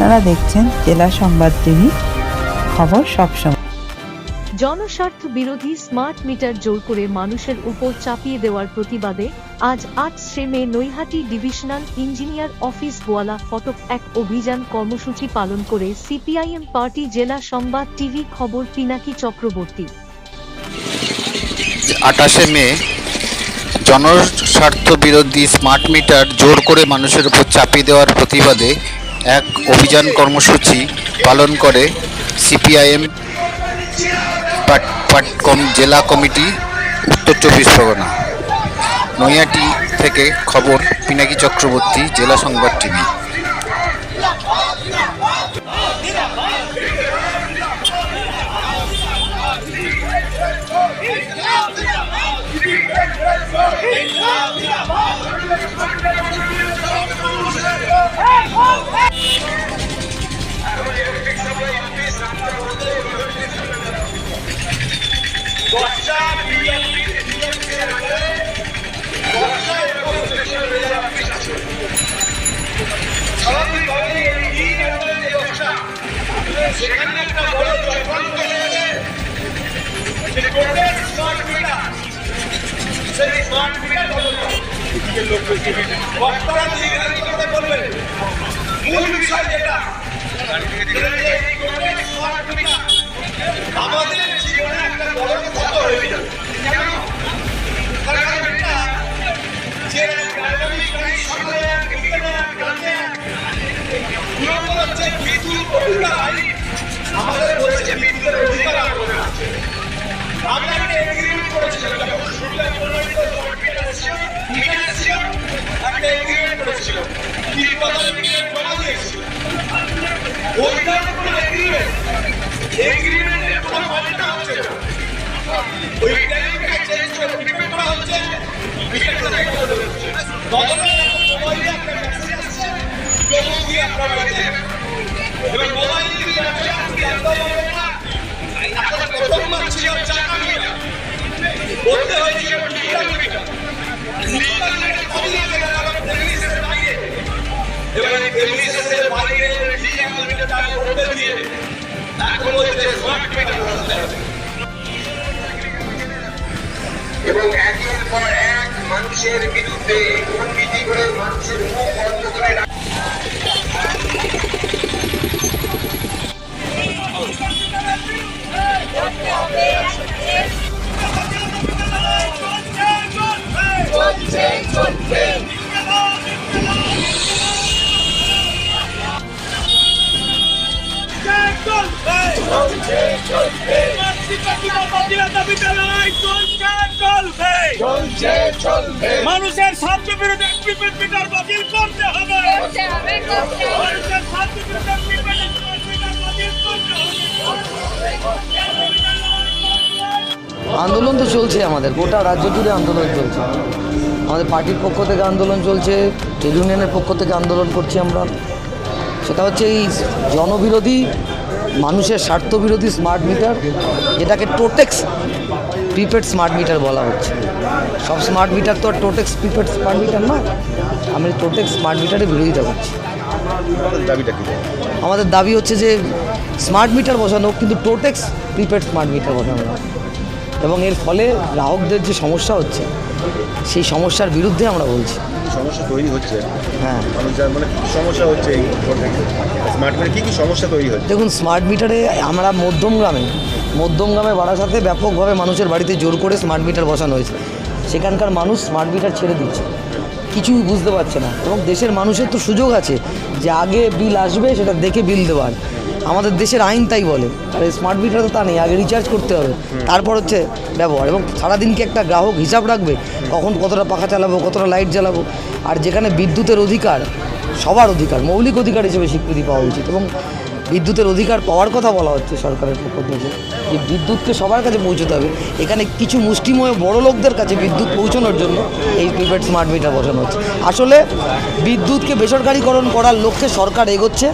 আপনারা দেখছেন জেলা সংবাদ টিভি খবর সবসময় জনস্বার্থ বিরোধী স্মার্ট মিটার জোর করে মানুষের উপর চাপিয়ে দেওয়ার প্রতিবাদে আজ আট মে নৈহাটি ডিভিশনাল ইঞ্জিনিয়ার অফিস গোয়ালা ফটক এক অভিযান কর্মসূচি পালন করে সিপিআইএম পার্টি জেলা সংবাদ টিভি খবর পিনাকি চক্রবর্তী। আঠাশে মে জনস্বার্থ বিরোধী স্মার্ট মিটার জোর করে মানুষের উপর চাপিয়ে দেওয়ার প্রতিবাদে এক অভিযান কর্মসূচি পালন করে সিপিআইএম পাটকম, জেলা কমিটি উত্তর চব্বিশ পরগনা। নৈয়াটি থেকে খবর, পিনাকি চক্রবর্তী, জেলা সংবাদ টিভি। সেখানে একটা বড় হয়েছে যে টোটাল স্মার্ট মিটার সেই স্মার্ট মিটার বক্তারা মিটার আমাদের জীবনে একটা বড় ক্ষত হয়ে যাবে কেন এবং একের পর এক মানুষের বিরুদ্ধে দুর্নীতি করে মানুষের মুখ বন্ধ করে রাখা মানুষের স্বার্থ বিরোধী প্রিপেড মিটার বাতিল করতে হবে। মানুষের স্বার্থ বিরোধী বাতিল করতে হবে। আন্দোলন তো চলছে আমাদের গোটা রাজ্য জুড়ে আন্দোলন চলছে। আমাদের পার্টির পক্ষ থেকে আন্দোলন চলছে ট্রেড ইউনিয়নের পক্ষ থেকে আন্দোলন করছি আমরা। সেটা হচ্ছে এই জনবিরোধী মানুষের স্বার্থবিরোধী স্মার্ট মিটার যেটাকে টোটেক্স প্রিপেড স্মার্ট মিটার বলা হচ্ছে। সব স্মার্ট মিটার তো আর টোটেক্স প্রিপেড স্মার্ট মিটার না আমি টোটেক্স স্মার্ট মিটারের বিরোধিতা করছি। আমাদের দাবি হচ্ছে যে স্মার্ট মিটার বসানো কিন্তু টোটেক্স প্রিপেড স্মার্ট মিটার বসানো। এবং এর ফলে গ্রাহকদের যে সমস্যা হচ্ছে সেই সমস্যার বিরুদ্ধে আমরা বলছি। সমস্যা তৈরি হচ্ছে। হ্যাঁ। মানে কি সমস্যা হচ্ছে এই স্মার্ট মিটারে কী কী সমস্যা তৈরি হচ্ছে? দেখুন স্মার্ট মিটারে আমরা মধ্যম গ্রামে মধ্যম গ্রামে বারাসাতে ব্যাপকভাবে মানুষের বাড়িতে জোর করে স্মার্ট মিটার বসানো হয়েছে। সেখানকার মানুষ স্মার্ট মিটার ছেড়ে দিচ্ছে। কিছুই বুঝতে পারছে না। এবং দেশের মানুষের তো সুযোগ আছে যে আগে বিল আসবে সেটা দেখে বিল দেওয়ার। আমাদের দেশের আইন তাই বলে। আর স্মার্ট মিটার তো তা নেই, আগে রিচার্জ করতে হবে। তারপর হচ্ছে ব্যবহার। এবং সারাদিনকে একটা গ্রাহক হিসাব রাখবে? কখন কতটা পাখা চালাবো, কতটা লাইট জ্বালাবো? আর যেখানে বিদ্যুতের অধিকার, সবার অধিকার, মৌলিক অধিকার হিসেবে স্বীকৃতি পাওয়া উচিত। এবং বিদ্যুতের অধিকার পাওয়ার কথা বলা হচ্ছে সরকারের পক্ষ থেকে, যে বিদ্যুৎকে সবার কাছে পৌঁছতে হবে। এখানে কিছু মুষ্টিময় বড় লোকদের কাছে বিদ্যুৎ পৌঁছানোর জন্য এই প্রিপেড স্মার্ট মিটার বসানো হচ্ছে। আসলে বিদ্যুৎকে বেসরকারিকরণ করার লক্ষ্যে সরকার এগোচ্ছে।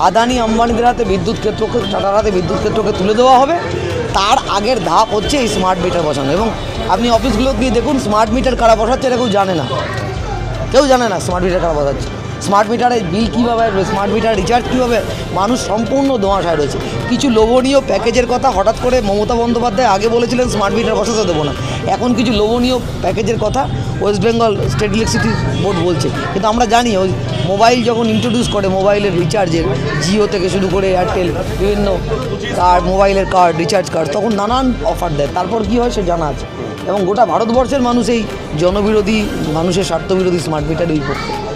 আদানি আম্বানিদের হাতে বিদ্যুৎ ক্ষেত্রকে টাটার হাতে বিদ্যুৎ ক্ষেত্রকে তুলে দেওয়া হবে। তার আগের ধাপ হচ্ছে এই স্মার্ট মিটার বসানো। এবং আপনি অফিসগুলো গিয়ে দেখুন স্মার্ট মিটার কারা বসাচ্ছে এটা কেউ জানে না। কেউ জানে না স্মার্ট মিটার কারা বসাচ্ছে। স্মার্ট মিটারের বিল কীভাবে আসবে? স্মার্ট মিটার রিচার্জ কীভাবে? মানুষ সম্পূর্ণ ধোঁয়াশায় রয়েছে। কিছু লোভনীয় প্যাকেজের কথা হঠাৎ করে মমতা বন্দ্যোপাধ্যায় আগে বলেছিলেন স্মার্ট মিটার বসাতে দেবো না। এখন কিছু লোভনীয় প্যাকেজের কথা West Bengal state electricity board বলছে। কিন্তু আমরা জানি, ওই মোবাইল যখন ইন্ট্রোডিউস করে মোবাইলের রিচার্জের জিও থেকে শুরু করে এয়ারটেল বিভিন্ন কার্ড মোবাইলের কার্ড রিচার্জ কার্ড তখন নানান অফার দেয় তারপর কী হয় সে জানা আছে এবং গোটা ভারতবর্ষের মানুষ এই জনবিরোধী মানুষের স্বার্থবিরোধী স্মার্ট মিটার এই সরকারি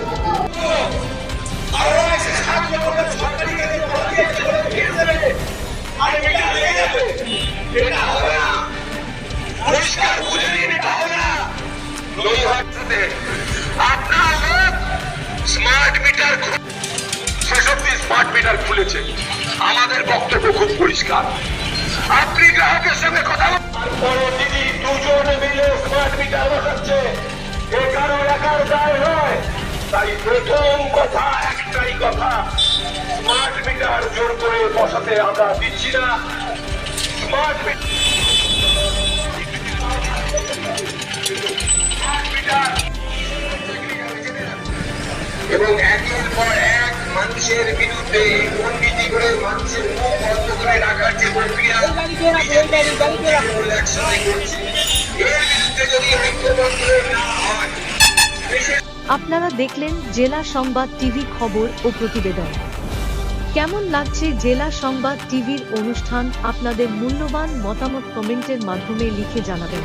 মিটার সেসব স্মার্ট মিটার খুলেছে। আমাদের বক্তব্য খুব পরিষ্কার। আপনি গ্রাহকের সঙ্গে কথা তারপরে দিদি দুজনে মিলে স্মার্ট মিটার বসাচ্ছে। এ কারও একার দায় নয়। তাই প্রথম কথা একটাই কথা। স্মার্ট মিটার জোর করে বসাতে আমরা দিচ্ছি না। স্মার্ট মিটার এবং একের পর এক মানুষের বিরুদ্ধে দুর্নীতি করে মানুষের মুখ বন্ধ করে রাখার যে প্রক্রিয়া একসাথে করছে। এর বিরুদ্ধে যদি ঐক্যবদ্ধ না হয় আপনারা দেখলেন জেলা সংবাদ টিভি খবর ও প্রতিবেদন। কেমন লাগছে জেলা সংবাদ টিভির অনুষ্ঠান? আপনাদের মূল্যবান মতামত কমেন্টের মাধ্যমে লিখে জানাবেন।